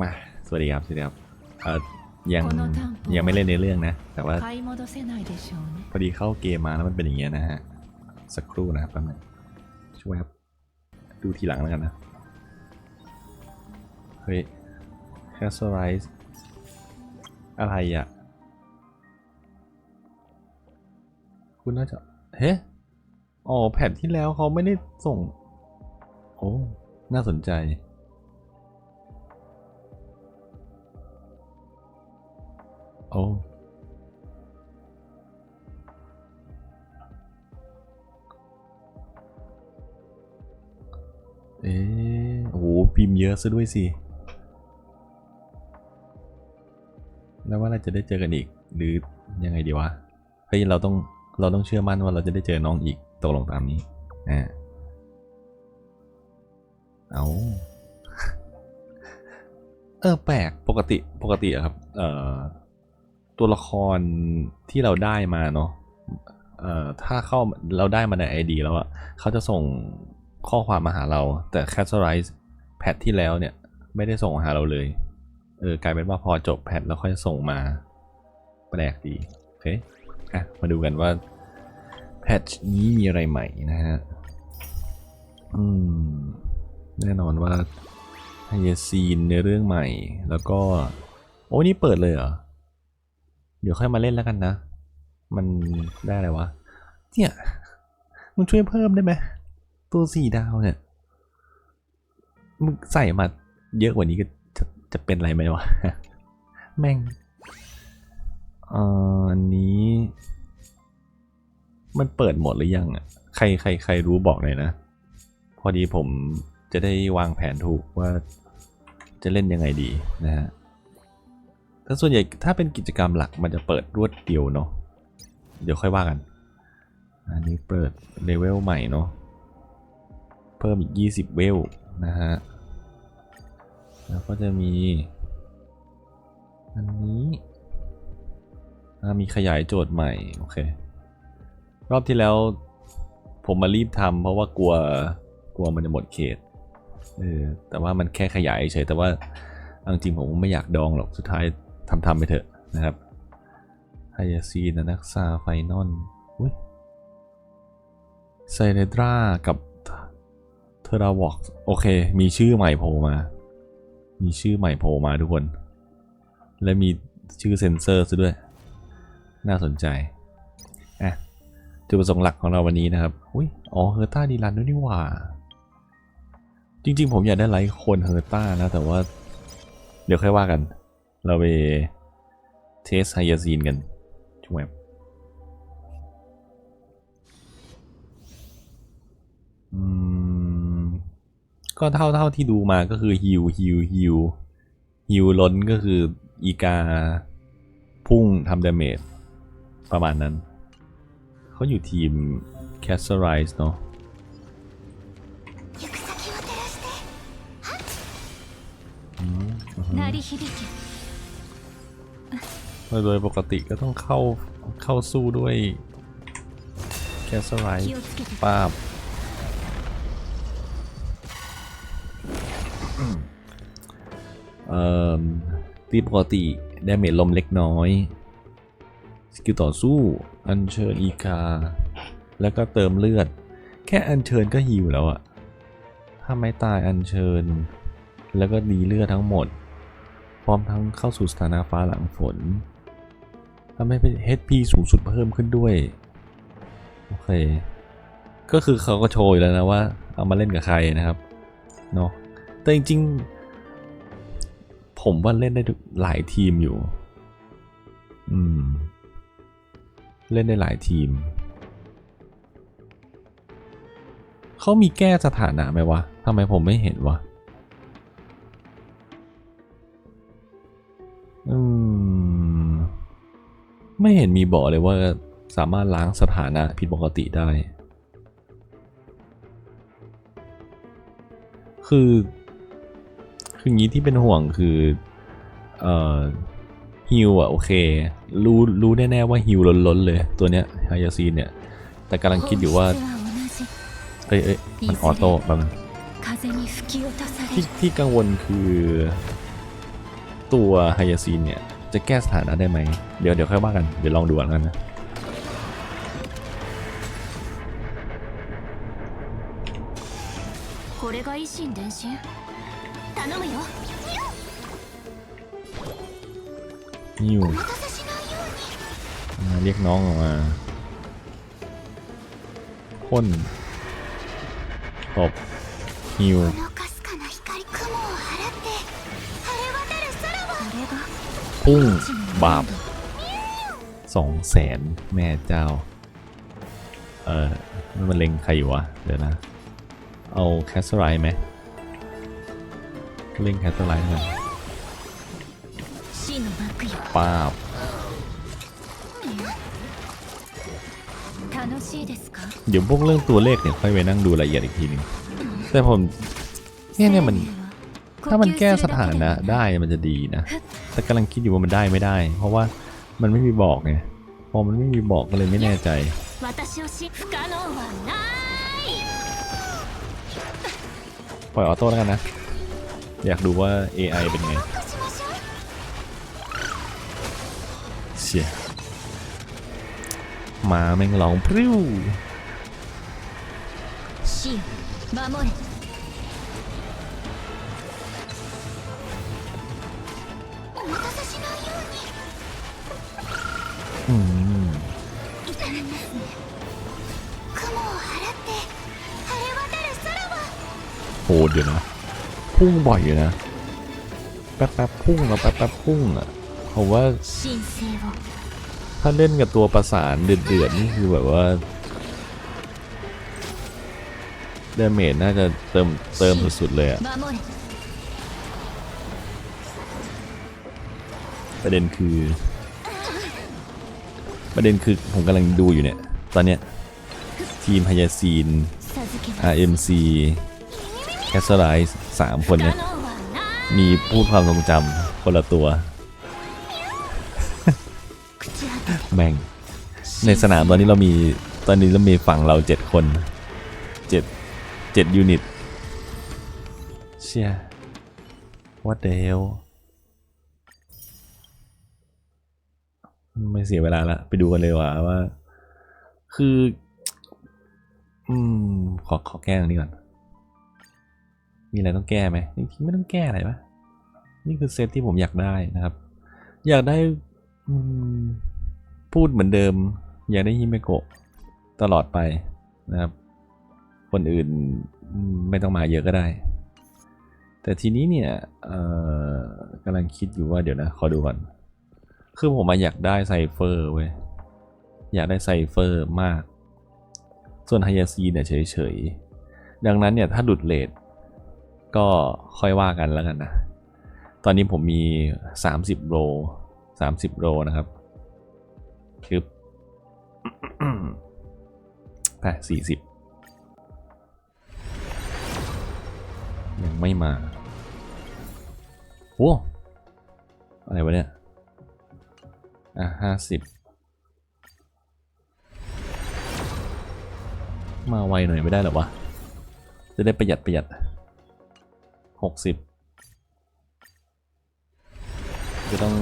มาสวัสดีครับสวัสดีครับเออยังยังไม่เล่นในเรื่องนะ แต่ว่าพอดีเข้าเกมมาแล้วมันเป็นอย่างเงี้ยนะฮะสักครู่นะครับแป๊บนึงช่วยครับดูทีหลังแล้วกันนะเฮ้ยแคสเซอไรส์อะไรอะคุณน่าจะเฮ้ยอ๋อแผ่นที่แล้วเขาไม่ได้ส่ง โอ้ น่าสนใจ โอ้เอ๊โอ้โหพิมพ์เยอะซะด้วยสิ แล้วว่าเราจะได้เจอกันอีก หรือยังไงดีวะ เฮ้ย เราต้อง เราต้องเชื่อมั่นว่าเราจะได้เจอน้องอีกตกลงตามนี้อ่าเอาเออแปลกปกติปกติอะครับ เอ่อ ตัวละครที่เราได้มาเนาะเอ่อถ้าเข้าเราได้มาใน ID แล้วอะเขาจะส่งข้อความมาหาเรา แต่ c a t a l i z e แพทที่แล้วเนี่ย ไม่ได้ส่งมาหาเราเลย เออกลายเป็นว่าพอจบแพทแล้วค่อยส่งมา แปลกดีโอเคอะมาดูกันว่าแพทนี้มีอะไรใหม่นะฮะ อืม แน่นอนว่าไฮยาซีนในเรื่องใหม่ แล้วก็ โอ้นี่เปิดเลยเหรอ เดี๋ยวค่อยมาเล่นแล้วกันนะ มันได้อะไรวะ เนี่ยมึงช่วยเพิ่มได้ไหม ตัวสี่ดาวเนี่ย มึงใส่มาเยอะกว่านี้ก็จะจะเป็นอะไรไหมวะ แม่งอันนี้ มันเปิดหมดหรือยังอะ ใครใครใครรู้บอกหน่อยนะ พอดีผมจะได้วางแผนถูกว่าจะเล่นยังไงดีนะฮะ แต่ส่วนใหญ่ถ้าเป็นกิจกรรมหลักมันจะเปิดรวดเดียวเนาะเดี๋ยวค่อยว่ากัน อันนี้เปิดเลเวลใหม่เนาะเพิ่มอีก 20 เวลนะฮะ แล้วก็จะมี อันนี้มีขยายโจทย์ใหม่ โอเค รอบที่แล้วผมมารีบทำเพราะว่ากลัวกลัวมันจะหมดเขตเออแต่ว่ามันแค่ขยายเฉยแต่ว่าจริงผมไม่อยากดองหรอกสุดท้าย ทำทำไปเถอะนะครับไฮยาซีนนักซาไฟนอนอุ้ยไซเรดรากับเทราวอกโอเค มีชื่อใหม่โผล่มา มีชื่อใหม่โผล่มาทุกคน และมีชื่อเซนเซอร์ซะด้วย น่าสนใจอะจุดประสงค์หลักของเราวันนี้นะครับ อุ้ยอ๋อ เฮอร์ต้าดีรันด้วยนี่หว่า จริง ๆ ผมอยากได้ไลค์คนเฮอร์ต้านะ แต่ว่า เดี๋ยวค่อยว่ากัน เราไปเทสไฮยาซีนกันช่วยอืม ก็เท่าเท่าที่ดูมาก็คือฮิวฮิวฮิวฮิวล้นก็คืออีกา พุ่งทำดาเมจประมาณนั้น เขาอยู่ทีม c a s t e r i z e เนาะอืมอือฮึ 鳴り響き โดยปกติก็ต้องเข้าเข้าสู้ด้วยแคสไลท์ปาบเอ่อตีปกติได้เมจลมเล็กน้อย สกิลต่อสู้ อันเชิญอีกา แล้วก็เติมเลือด แค่อันเชิญก็หิวแล้วอะถ้าไม่ตายอันเชิญ แล้วก็ดีเลือดทั้งหมด พร้อมทั้งเข้าสู่สถานะฟ้าหลังฝน ทำให้ HP สูงสุดเพิ่มขึ้นด้วย โอเค ก็คือเขาก็โชว์อยู่แล้วนะว่า เอามาเล่นกับใครนะครับ เนาะแต่จริงๆ ผมว่าเล่นได้หลายทีมอยู่ อืม เล่นได้หลายทีม เขามีแก้สถานะไหมวะทำไมผมไม่เห็นวะ ไม่เห็นมีบอกเลยว่าสามารถล้างสถานะผิดปกติได้ คือ คืองี้ที่เป็นห่วงคือเอ่อฮิวอะโอเค รู้รู้แน่ๆว่าฮิวล้นๆเลยตัวเนี้ยฮายาซีนเนี่ย แต่กำลังคิดอยู่ว่า เอ้ยเอ้ยมันออโต้บนึงที่ที่กังวลคือ ตัวไฮยาซีนเนี่ย จะแก้สถานะได้ไหม เดี๋ยวเดี๋ยวค่อยว่ากัน เดี๋ยวลองดูกันนะ これが維新伝心頼むよ นิว お待たせしないように มาเรียกน้องออกมาพ่นตบฮิว พุ่งบาปสองแสนแม่เจ้า เออมันเล็งใครอยู่วะ เดี๋ยวนะ เอาแคสไรไหมเล็งแคสไลมันป้าบเดี๋ยวพวกเรื่องตัวเลขเนี่ยค่อยไปนั่งดูรายละเอียดอีกทีนึง แต่ผม เนี่ยเนี่ยมัน ถ้ามันแก้สถานะได้มันจะดีนะ แต่กำลังคิดอยู่ว่ามันได้ไม่ได้ เพราะว่ามันไม่มีบอกไงพอมันไม่มีบอกก็เลยไม่แน่ใจปล่อยออโต้แล้วกันนะ อยากดูว่า AI เป็นไงเชียมาแม่งร้องพริ้ว พุ่งบ่อยอยู่นะ แป๊บแป๊บพุ่งแล้วแป๊บแป๊บพุ่งอะผมว่า ถ้าเล่นกับตัวประสานเดือดๆนี่คือแบบว่าดาเมจน่าจะเติมเติมสุดๆเลยอะประเด็นคือ ประเด็นคือผมกำลังดูอยู่เนี่ย ตอนเนี้ย ทีมฮายาซีน RMC แคสไลซ์ สามคนเนี่ยมีพูดความทรงจำคนละตัว แม่ง ในสนามตอนนี้เรามีตอนนี้เรามีฝั่งเราเจ็ดคนเจ็ดเจ็ดยูนิต เชียวัดเดลไม่เสียเวลาละ ไปดูกันเลยว่าว่า คือ อืม ขอขอแก้ตรงนี้ก่อน มีอะไรต้องแก้ไหมจริงๆไม่ต้องแก้อะไรปะนี่คือเซตที่ผมอยากได้นะครับ อยากได้พูดเหมือนเดิม อยากได้ฮิเมโกะตลอดไปนะครับ คนอื่นไม่ต้องมาเยอะก็ได้ แต่ทีนี้เนี่ยกำลังคิดอยู่ว่าเดี๋ยวนะ ขอดูก่อน คือผมมาอยากได้ไซเฟอร์เว้ย อยากได้ไซเฟอร์มาก ส่วนไฮยาซีเนี่ยเฉยๆ ดังนั้นเนี่ยถ้าหลุดเลท ก็ค่อยว่ากันแล้วกันนะ ตอนนี้ผมมี 30โร30โรนะครับคือแต่สี่สิบยังไม่มา โอ้อะไรวะเนี่ย อะห้าสิบมาไวหน่อยไม่ได้หรอวะ จะได้ประหยัดประหยัด หกสิบจะต้อง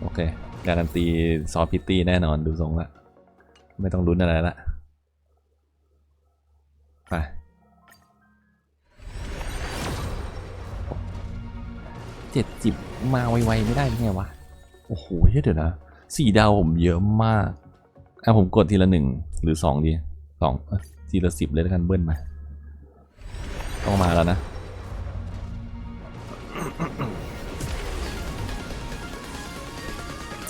โอเค การันตีซอฟพิตตี้แน่นอนดูทรงละ ไม่ต้องลุ้นอะไรละ ไป เจ็ดจิบมาไวๆไม่ได้ไงวะ โอ้โหเดี๋ยวนะสี่ดาวผมเยอะมากอะผมกดทีละหนึ่งหรือสองดีสองทีละสิบเลยแล้วกันเบิ้ลมา ต้องมาแล้วนะ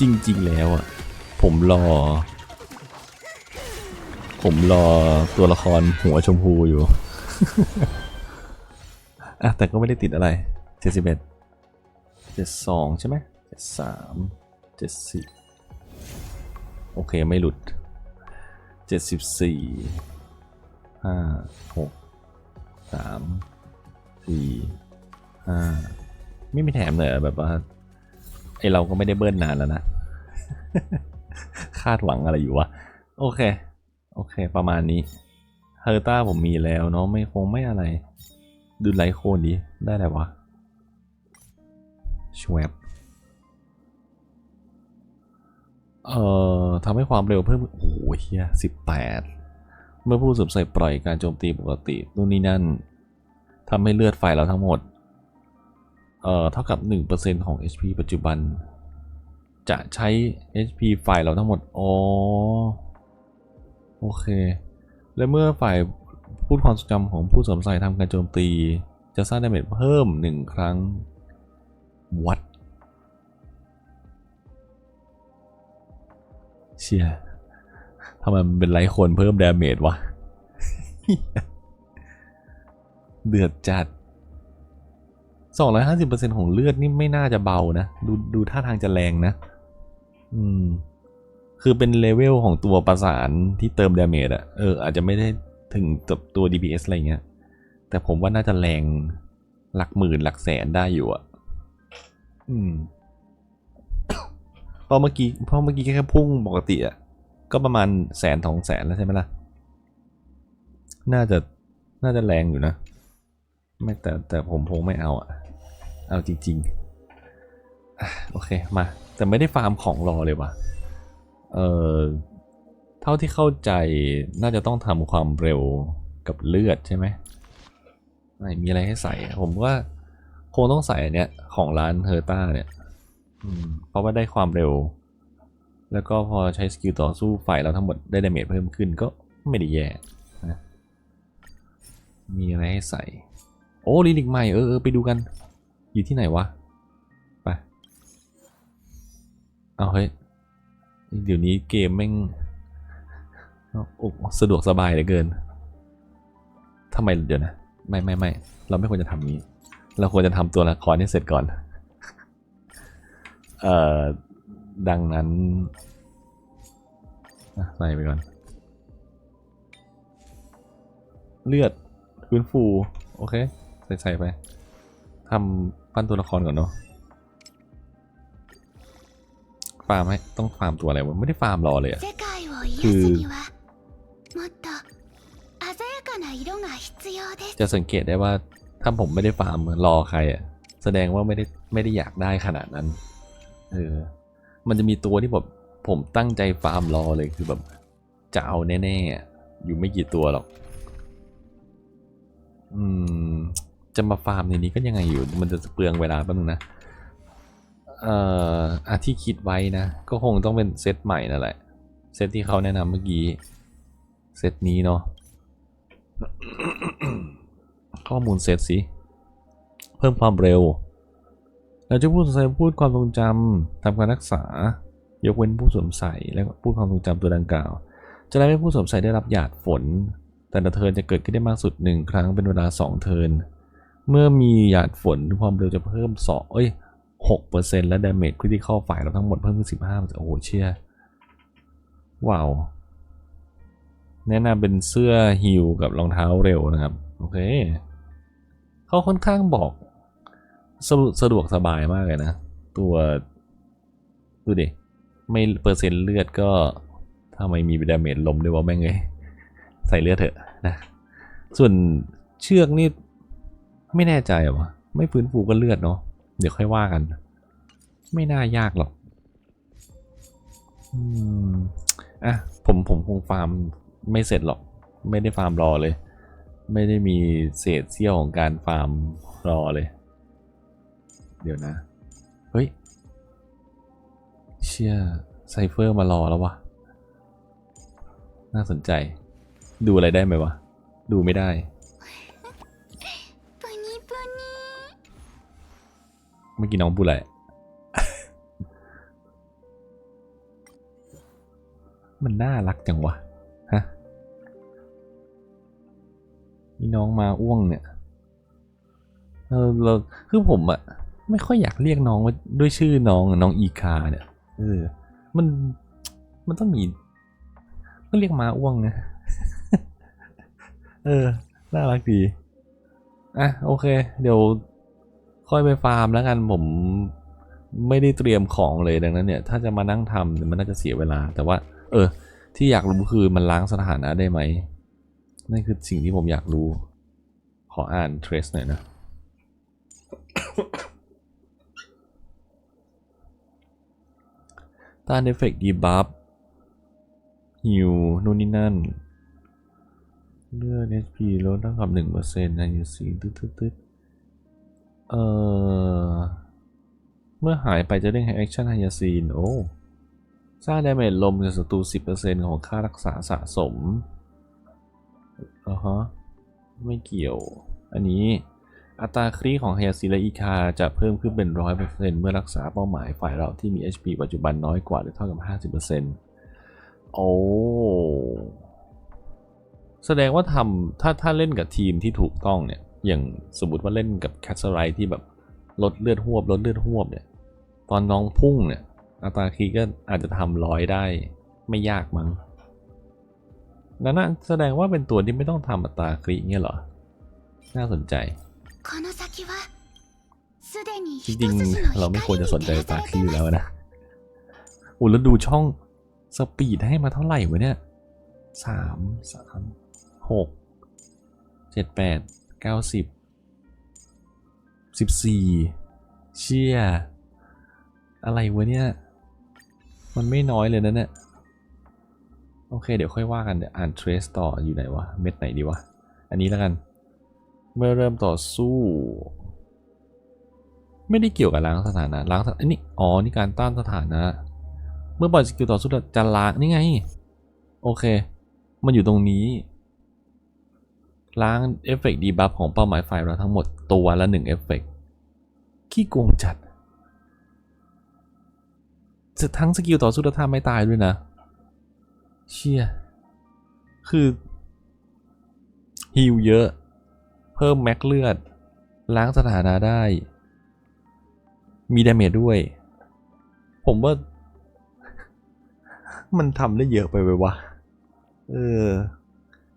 จริง ๆ แล้วอะ ผมรอ ผมรอตัวละครหัวชมพูอยู่ อะ แต่ก็ไม่ได้ติดอะไรเจ็ดสิบเอ็ดเจ็ดสองใช่ไหมเจ็ดสามเจ็ดสี่โอเค ไม่หลุดเจ็ดสิบสี่ห้าหกสามสี่ห้าไม่มีแถมเลยแบบว่า ไอเราก็ไม่ได้เบิ้ลนานแล้วนะ คาดหวังอะไรอยู่วะ โอเค โอเค ประมาณนี้เฮอร์ต้าผมมีแล้วเนาะไม่คงไม่อะไร ดูไลโคนดีได้อะไรวะชวบเอ่อทำให้ความเร็วเพิ่ม โอ้โหเฮียสิบแปดเมื่อผู้สวมใส่ปล่อยการโจมตีปกตินู่นนี่นั่นทำให้เลือดไฟเราทั้งหมด เอ่อเท่ากับ 1%ของ HP ปัจจุบัน จะใช้ HP ไฟเราทั้งหมด อ๋อ โอเค และเมื่อฝ่ายพูดความทรงจำของผู้สวมใส่ทำการโจมตี จะสร้างดาเมจเพิ่ม 1 ครั้ง วัด เชียทำไมมันเป็นไรคนเพิ่มดาเมจวะ เดือดจัด 250%ของเลือดนี่ไม่น่าจะเบานะ ดูดูท่าทางจะแรงนะ อืม คือเป็นเลเวลของตัวประสานที่เติมดาเมจอะเอออาจจะไม่ได้ถึงกับตัว DPS อะไรเงี้ย แต่ผมว่าน่าจะแรงหลักหมื่นหลักแสนได้อยู่อะอืมเพราะเมื่อกี้เพราะเมื่อกี้แค่พุ่งปกติอะก็ประมาณแสนสองแสนแล้วใช่ไหมล่ะ น่าจะน่าจะแรงอยู่นะ ไม่แต่แต่ผมคงไม่เอาอะ เอาจริงๆ โอเค มา แต่ไม่ได้ฟาร์มของรอเลยว่ะ เออเท่าที่เข้าใจน่าจะต้องทำความเร็วกับเลือดใช่ไหมไม่มีอะไรให้ใส่ ผมว่าคงต้องใส่เนี้ยของร้านเฮอร์ต้าเนี่ยเพราะว่าได้ความเร็ว แล้วก็พอใช้สกิลต่อสู้ฝ่ายเราทั้งหมดได้ดาเมจเพิ่มขึ้นก็ไม่ได้แย่นะมีอะไรให้ใส่ โอ้ลิลิกใหม่เออเออไปดูกัน อยู่ที่ไหนวะ ไป เอาเฮ้ย เดี๋ยวนี้เกมแม่งสะดวกสบายเหลือเกินทำไมเดี๋ยวนะ ไม่ไม่ไม่เราไม่ควรจะทำนี้ เราควรจะทำตัวละครให้เสร็จก่อน เอ่อ ดังนั้นใส่ไปก่อน เลือดฟื้นฟู โอเค ใส่ใส่ไป ทำปั้นตัวละครก่อนเนาะฟาร์มให้ต้องฟาร์มตัวอะไรวะไม่ได้ฟาร์มรอเลยอะคือจะสังเกตได้ว่าถ้าผมไม่ได้ฟาร์มรอใครอะแสดงว่าไม่ได้ไม่ได้อยากได้ขนาดนั้นเออมันจะมีตัวที่แบบผมตั้งใจฟาร์มรอเลยคือแบบจะเอาแน่ๆอยู่ไม่กี่ตัวหรอก อืม จะมาฟาร์มในนี้ก็ยังไงอยู่ มันจะเปลืองเวลาบนึงนะ เอ่ออะที่คิดไว้นะ ก็คงต้องเป็นเซตใหม่นั่นแหละ เซตที่เขาแนะนำเมื่อกี้ เซตนี้เนาะ ข้อมูลเซตสิ เพิ่มความเร็ว เราจะพูดใส่พูดความทรงจำทำการรักษา ยกเว้นผู้สวมใส่และพูดความทรงจำตัวดังกล่าว จะได้ให้ผู้สวมใส่ได้รับหยาดฝนแต่ละเทินจะเกิดขึ้นได้มากสุด 1 ครั้งเป็นเวลา 2 เทิน เมื่อมีหยาดฝนความเร็วจะเพิ่มสองเอ้ยหกเปอร์เซ็นต์และ damage critical ฝ่ายเราทั้งหมดเพิ่มขึ้นสิบห้าโอ้โหเชี่ยว้าว แนะนำเป็นเสื้อฮิลกับรองเท้าเร็วนะครับ โอเค เขาค่อนข้างบอกสะดวกสะดวกสบายมากเลยนะ ตัวดูดิ ไม่เปอร์เซ็นต์เลือดก็ทำไมมีดาเมจลมด้วยวะแม่งเลย ใส่เลือดเถอะนะ ส่วนเชือกนี่ ไม่แน่ใจวะไม่ฟื้นฟูก็เลือดเนาะเดี๋ยวค่อยว่ากัน ไม่น่ายากหรอกอืมอะผมผมคงฟาร์มไม่เสร็จหรอก ไม่ได้ฟาร์มรอเลย ไม่ได้มีเศษเสี้ยวของการฟาร์มรอเลย เดี๋ยวนะ เฮ้ย เชี่ยไซเฟอร์มารอแล้ววะน่าสนใจ ดูอะไรได้ไหมวะ ดูไม่ได้ เมื่อกี้น้องพูดอะไร มันน่ารักจังวะ ฮะ นี่น้องมาอ้วงเนี่ยเออเราคือผมอะไม่ค่อยอยากเรียกน้องว่าด้วยชื่อน้องน้องอีคาเนี่ย เออ มัน มันต้องมีต้องเรียกมาอ้วงนะ เออ น่ารักดี อะ โอเค เดี๋ยว ค่อยไปฟาร์มแล้วกันผมไม่ได้เตรียมของเลยดังนั้นเนี่ย ถ้าจะมานั่งทำมันน่าจะเสียเวลา แต่ว่า เออ ที่อยากรู้คือมันล้างสถานะได้ไหมนั่นคือสิ่งที่ผมอยากรู้ ขออ่านเทรสหน่อยนะต้านเอฟเฟกต์ดีบัฟฮิวนู่นนี่นั่น เลือด HP ลดเท่ากับหนึ่งเปอร์เซ็นต์นะยูซีตึ๊ดตึ๊ดตึ๊ด เออเมื่อหายไปจะเด้งให้แอคชั่นไฮยาซีน โอ้สร้างดาเมจลมจากศัตรู 10%ของค่ารักษาสะสมอ่าฮะไม่เกี่ยว อันนี้อัตราครีของไฮยาซีและอีคาจะเพิ่มขึ้นเป็น 100%เมื่อรักษาเป้าหมายฝ่ายเราที่มี HP ปัจจุบันน้อยกว่าหรือเท่ากับ 50%โอ้ แสดงว่าทำถ้าถ้าเล่นกับทีมที่ถูกต้องเนี่ย อย่างสมมติว่าเล่นกับแคสไรที่แบบลดเลือดหวบลดเลือดหวบเนี่ย ตอนน้องพุ่งเนี่ยอัตราคีก็อาจจะทำร้อยได้ไม่ยากมั้งนั่นแสดงว่าเป็นตัวที่ไม่ต้องทำอัตราคีเงี้ยเหรอ น่าสนใจ จริงๆ เราไม่ควรจะสนใจอัตาคีอยู่แล้วนะอุ้แล้วดูช่องสปีดให้มาเท่าไหร่วะเนี่ยสามสามหกเจ็ดแปด เก้าสิบสิบสี่เชี่ย อะไรวะเนี่ย มันไม่น้อยเลยนะเนี่ย โอเค เดี๋ยวค่อยว่ากัน เดี๋ยวอ่านเทรสต่ออยู่ไหนวะ เม็ดไหนดีวะ อันนี้แล้วกัน เมื่อเริ่มต่อสู้ ไม่ได้เกี่ยวกับล้างสถานะ ล้างสถานะอันนี้ อ๋อ นี่การต้านสถานะ เมื่อปล่อยสกิลต่อสู้จะล้างนี่ไง โอเค มันอยู่ตรงนี้ ล้างเอฟเฟกต์ดีบัฟของเป้าหมายฝ่ายเราทั้งหมดตัวละหนึ่งเอฟเฟกต์ขี้โกงจัดจะทั้งสกิลต่อสู้และท่าไม่ตายด้วยนะ เชี่ย คือฮิลเยอะ เพิ่มแม็กเลือด ล้างสถานะได้ มีดาเมจด้วย ผมว่า มันทำได้เยอะไปไปวะ เออ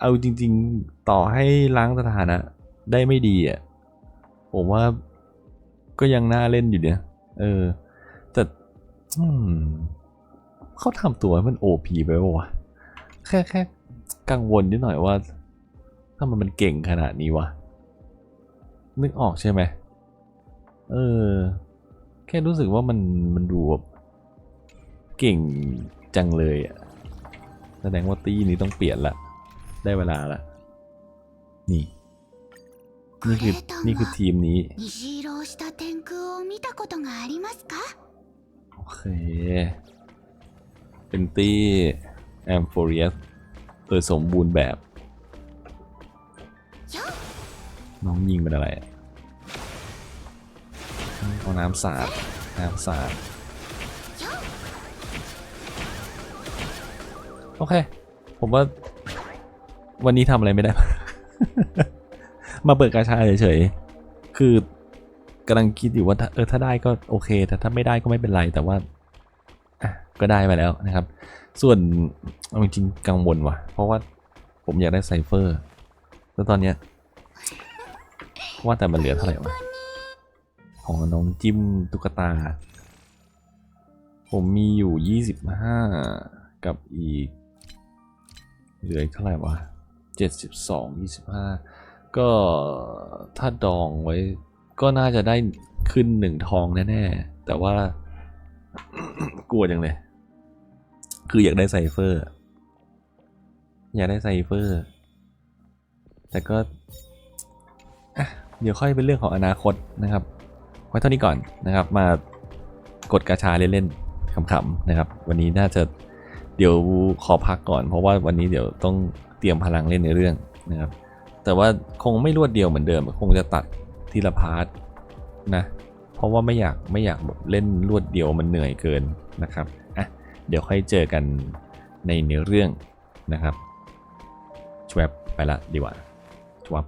เอาจริง ๆ ต่อให้ล้างสถานะ ได้ไม่ดีอะ ผมว่าก็ยังน่าเล่นอยู่เนี่ย เออ แต่เขาทำตัวให้มันโอพีไปวะแค่แค่กังวลนิดหน่อยว่าถ้ามันมันเก่งขนาดนี้วะ นึกออกใช่ไหม เออ แค่รู้สึกว่ามันมันดูแบบเก่งจังเลยอะแสดงว่าตีนี้ต้องเปลี่ยนละ ได้เวลาละนี่นี่คือนี่คือทีมนี้โอเคเป็นตี้แอมโฟเรียสโดยสมบูรณ์แบบ น้องยิงเป็นอะไรเอาน้ำสาดน้ำสาดโอเค ผมว่า วันนี้ทำอะไรไม่ได้ มาเปิดกาชาเฉยๆ คือกำลังคิดอยู่ว่าถ้าเออถ้าได้ก็โอเค แต่ถ้าไม่ได้ก็ไม่เป็นไรแต่ว่าอะก็ได้มาแล้วนะครับ ส่วนเอาจริงๆกังวลว่ะ เพราะว่าผมอยากได้ไซเฟอร์ แล้วตอนเนี้ยว่าแต่มันเหลือเท่าไหร่วะของน้องจิ้มตุ๊กตา ผมมีอยู่ยี่สิบห้ากับอีก เหลืออีกเท่าไหร่วะ เจ็ดสิบสองยี่สิบห้าก็ถ้าดองไว้ก็น่าจะได้ขึ้นหนึ่งทองแน่ๆ แต่ว่ากลัวจังเลย คืออยากได้ไซเฟอร์ อยากได้ไซเฟอร์ แต่ก็เดี๋ยวค่อยเป็นเรื่องของอนาคตนะครับ ไว้เท่านี้ก่อนนะครับ มากดกาชาเล่นๆขำๆนะครับ วันนี้น่าจะ เดี๋ยวขอพักก่อน เพราะว่าวันนี้เดี๋ยวต้องเตรียมพลังเล่นในเรื่องนะครับ แต่ว่าคงไม่รวดเดียวเหมือนเดิม คงจะตัดทีละพาร์ทนะ เพราะว่าไม่อยากไม่อยากแบบเล่นรวดเดียวมันเหนื่อยเกินนะครับ อะ เดี๋ยวค่อยเจอกันในเนื้อเรื่องนะครับชวบไปละดีกว่าชวบ